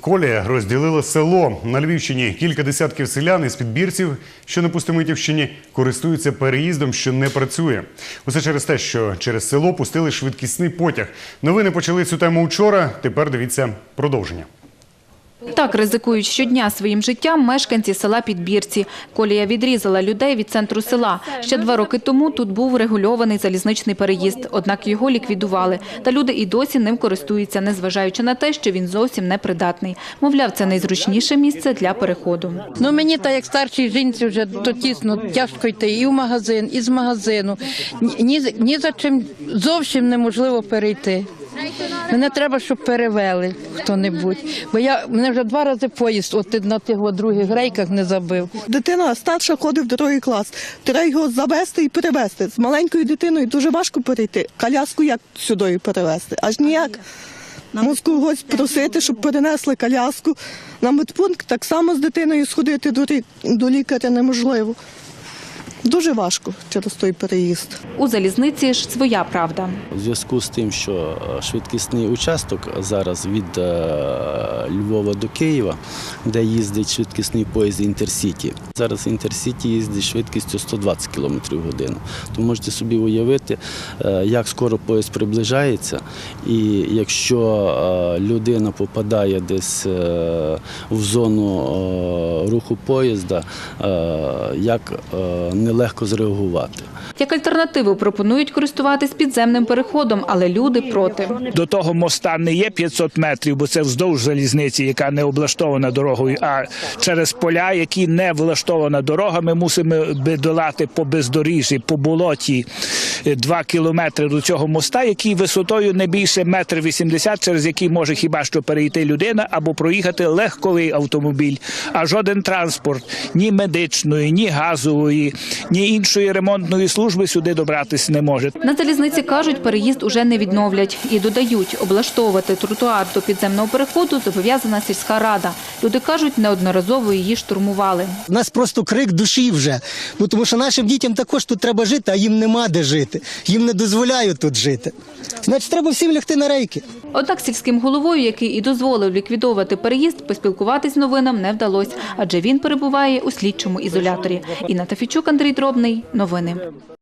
Колія розділила село на Львівщині. Кілька десятків селян із підбірців, що на Пустомитівщині, користуються переїздом, що не працює. Усе через те, що через село пустили швидкісний потяг. Новини почали цю тему вчора. Тепер дивіться продовження. Так ризикують щодня своїм життям мешканці села Підбірці. Колія відрізала людей від центру села. Ще два роки тому тут був регульований залізничний переїзд, однак його ліквідували. Та люди і досі ним користуються, незважаючи на те, що він зовсім непридатний. Мовляв, це найзручніше місце для переходу. Ну мені так як старшій жінці вже то тісно, тяжко йти і в магазин, і з магазину. Ні, ні за чим зовсім неможливо перейти. Мене треба, щоб перевели хто-небудь. Бо я мене вже два рази поїзд от на тих от других рейках не забив. Дитина старша ходить в другий клас. Треба його завести і перевезти. З маленькою дитиною дуже важко перейти. Коляску як сюди перевезти? Аж ніяк. Муску когось просити, щоб перенесли коляску. На медпункт так само з дитиною сходити до лікаря неможливо. Дуже важко через той переїзд. У залізниці ж своя правда. У зв'язку з тим, що е, швидкісний участок зараз від е, Львова до Києва, де їздить швидкісний поїзд Інтерсіті. Зараз Інтерсіті їздить швидкістю 120 км в годину. То можете собі уявити, е, як скоро поїзд приближається, і якщо людина попадає десь в зону руху поїзда, як е, нелегко зреагувати. Як альтернативу пропонують користуватись підземним переходом, але люди проти. До того моста не є 500 метрів, бо це вздовж залізниці, яка не облаштована дорогою. А через поля, які не влаштована дорога, ми мусимо би долати по бездоріжжі, по болоті е, два кілометри до цього моста, який висотою не більше метр вісімдесят, через який може хіба що перейти людина або проїхати легковий автомобіль. А жоден транспорт ні медичної, ні газової, ні іншої ремонтної служби сюди добратися не може. На залізниці кажуть, переїзд уже не відновлять. І додають, облаштовувати тротуар до підземного переходу зобов'язана сільська рада. Люди кажуть, неодноразово її штурмували. У нас просто крик душі вже. Бо тому що нашим дітям також тут треба жити, а їм нема де жити. Їм не дозволяють тут жити. Значить, треба всім лягти на рейки. Однак сільським головою, який і дозволив ліквідовувати переїзд, поспілкуватись новинам не вдалося, адже він перебуває у слідчому ізоляторі. Інна Тафічук, Андрій Дробний. Новини.